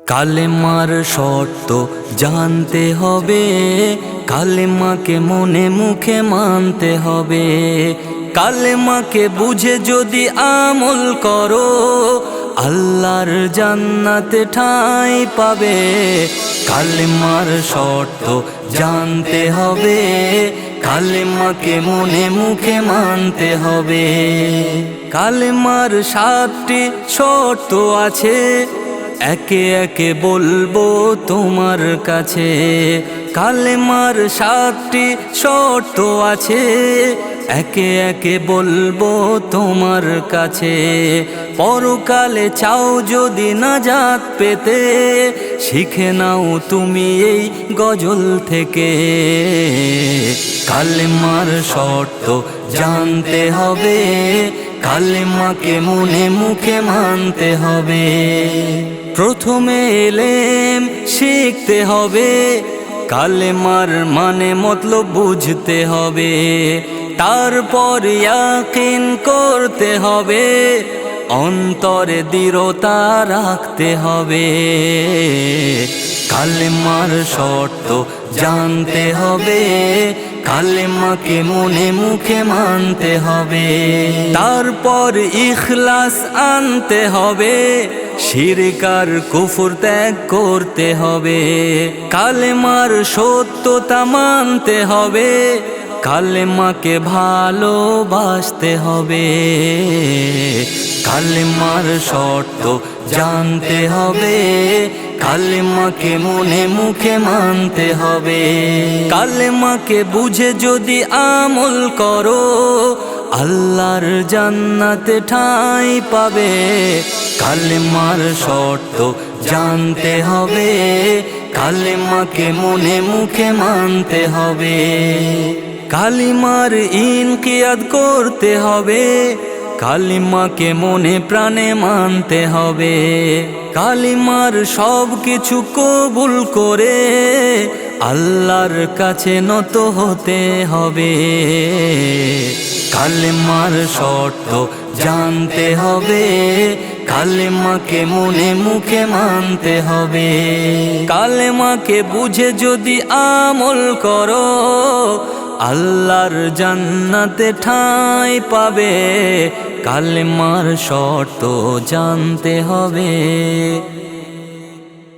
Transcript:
কালেমার শর্ত জানতে হবে, কালেমাকে মনে মুখে মানতে হবে। কালেমাকে বুঝে যদি আমল করো, আল্লাহর জান্নাতে ঠাঁই পাবে। কালেমার শর্ত জানতে হবে, কালেমাকে মনে মুখে মানতে হবে। কালেমার সাতটি শর্ত আছে একে একে বলব তোমার কাছে। কালেমার সাতটি শর্ত আছে। একে একে বলব তোমার কাছে। পরকালে চাও যদি নাজাত পেতে, শিখে নাও তুমি এই গজল থেকে। কালেমার শর্ত জানতে হবে, কালেমাকে মনে মুখে মানতে হবে। প্রথমে এলেম শিখতে হবে। কালেমার মানে মতলব বুঝতে হবে। তারপর ইয়াকিন করতে হবে। অন্তরে দৃঢ়তা রাখতে হবে। কালেমার শর্ত জানতে হবে। কালেমাকে মনে মুখে মানতে হবে। তারপর ইখলাস আনতে হবে। শিরকার কুফুর ত্যাগ করতে হবে। কালেমার সত্যতা মানতে হবে। কালেমাকে ভালোবাসতে হবে। কালেমার শর্ত জানতে হবে। কালেমাকে মনে মুখে মানতে হবে। কালেমাকে বুঝে যদি আমল করো, আল্লাহর জান্নাতে ঠাঁই পাবে। কালেমার শর্ত জানতে হবে। কালেমাকে মনে মুখে মানতে হবে। কালিমার ইনকিয়াদ করতে হবে। কালিমাকে মনে প্রাণে মানতে হবে। কালিমার সব কিছু কবুল করে আল্লাহর কাছে নত হতে হবে। কালেমার শর্ত জানতে হবে। কালেমাকে মনে মুখে মানতে হবে। কালেমাকে বুঝে যদি আমল করো আল্লাহর জান্নাতে ঠাঁই পাবে কালেমার শর্ত জানতে হবে।